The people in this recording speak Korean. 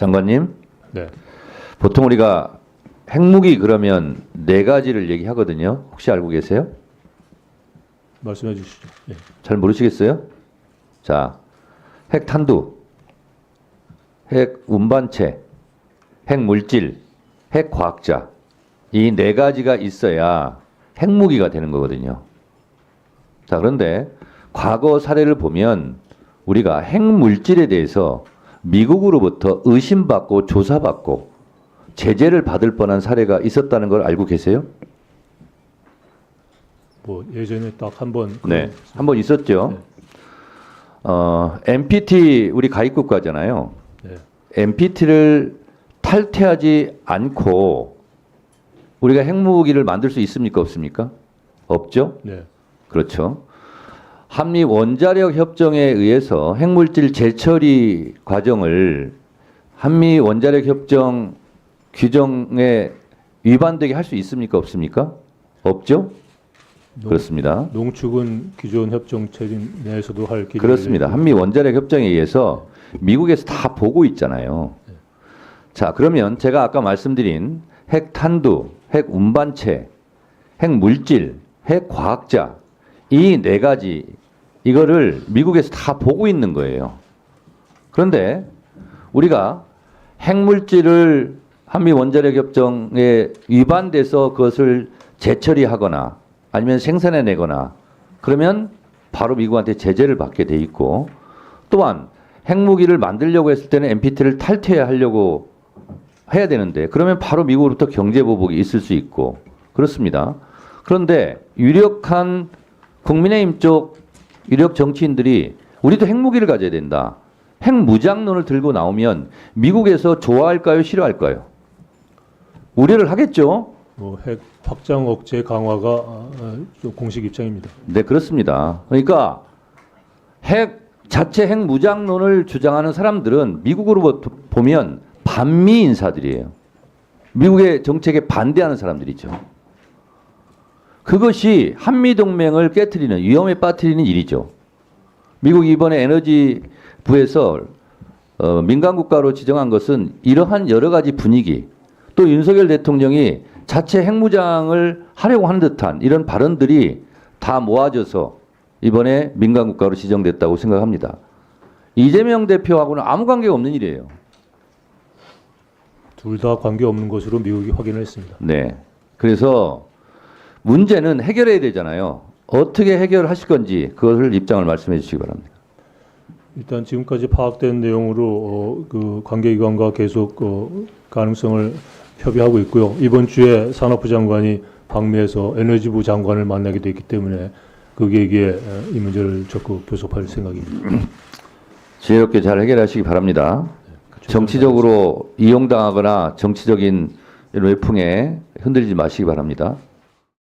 장관님, 네. 보통 우리가 핵무기 그러면 네 가지를 얘기하거든요. 혹시 알고 계세요? 말씀해 주시죠. 예. 잘 모르시겠어요? 자, 핵탄두, 핵 운반체, 핵 물질, 핵 과학자 이 네 가지가 있어야 핵무기가 되는 거거든요. 자, 그런데 과거 사례를 보면 우리가 핵물질에 대해서 미국으로부터 의심받고 조사받고 제재를 받을 뻔한 사례가 있었다는 걸 알고 계세요? 뭐 예전에 딱 한 번 네, 한 번 있었죠. 네. 어, NPT 우리 가입 국가잖아요. 네. NPT를 탈퇴하지 않고 우리가 핵무기를 만들 수 있습니까 없습니까? 없죠. 네. 그렇죠. 한미 원자력 협정에 의해서 핵물질 재처리 과정을 한미 원자력 협정 규정에 위반되게 할 수 있습니까 없습니까? 없죠. 농, 그렇습니다. 농축은 기존 협정 체림 내에서도 할 기준이 그렇습니다. 한미 원자력 협정에 의해서 미국에서 다 보고 있잖아요. 자, 그러면 제가 아까 말씀드린 핵 탄두, 핵 운반체, 핵 물질, 핵 과학자 이 네 가지 이거를 미국에서 다 보고 있는 거예요. 그런데 우리가 핵물질을 한미 원자력 협정에 위반돼서 그것을 재처리하거나 아니면 생산해 내거나 그러면 바로 미국한테 제재를 받게 돼 있고 또한 핵무기를 만들려고 했을 때는 NPT를 탈퇴하려고 해야 되는데 그러면 바로 미국으로부터 경제 보복이 있을 수 있고 그렇습니다. 그런데 유력한 국민의힘 쪽 유력 정치인들이 우리도 핵무기를 가져야 된다. 핵무장론을 들고 나오면 미국에서 좋아할까요, 싫어할까요? 우려를 하겠죠. 뭐 핵 확장 억제 강화가 아, 아, 좀 공식 입장입니다. 네, 그렇습니다. 그러니까 핵 자체 핵 무장론을 주장하는 사람들은 미국으로 보면 반미 인사들이에요. 미국의 정책에 반대하는 사람들이죠. 그것이 한미 동맹을 깨뜨리는 위험에 빠뜨리는 일이죠. 미국이 이번에 에너지 부에서 어, 민간 국가로 지정한 것은 이러한 여러 가지 분위기 또 윤석열 대통령이 자체 핵무장을 하려고 하는 듯한 이런 발언들이 다 모아져서 이번에 민간 국가로 지정됐다고 생각합니다. 이재명 대표하고는 아무 관계가 없는 일이에요. 둘 다 관계 없는 것으로 미국이 확인을 했습니다. 네. 그래서 문제는 해결해야 되잖아요. 어떻게 해결하실 건지 그것을 입장을 말씀해 주시기 바랍니다. 일단 지금까지 파악된 내용으로 어, 그 관계기관과 계속 어, 가능성을 협의하고 있고요. 이번 주에 산업부 장관이 방미에서 에너지부 장관을 만나게 됐기 때문에 그 계기에 어, 이 문제를 적극 교섭할 생각입니다. 지혜롭게 잘 해결하시기 바랍니다. 정치적으로 이용당하거나 정치적인 외풍에 흔들리지 마시기 바랍니다.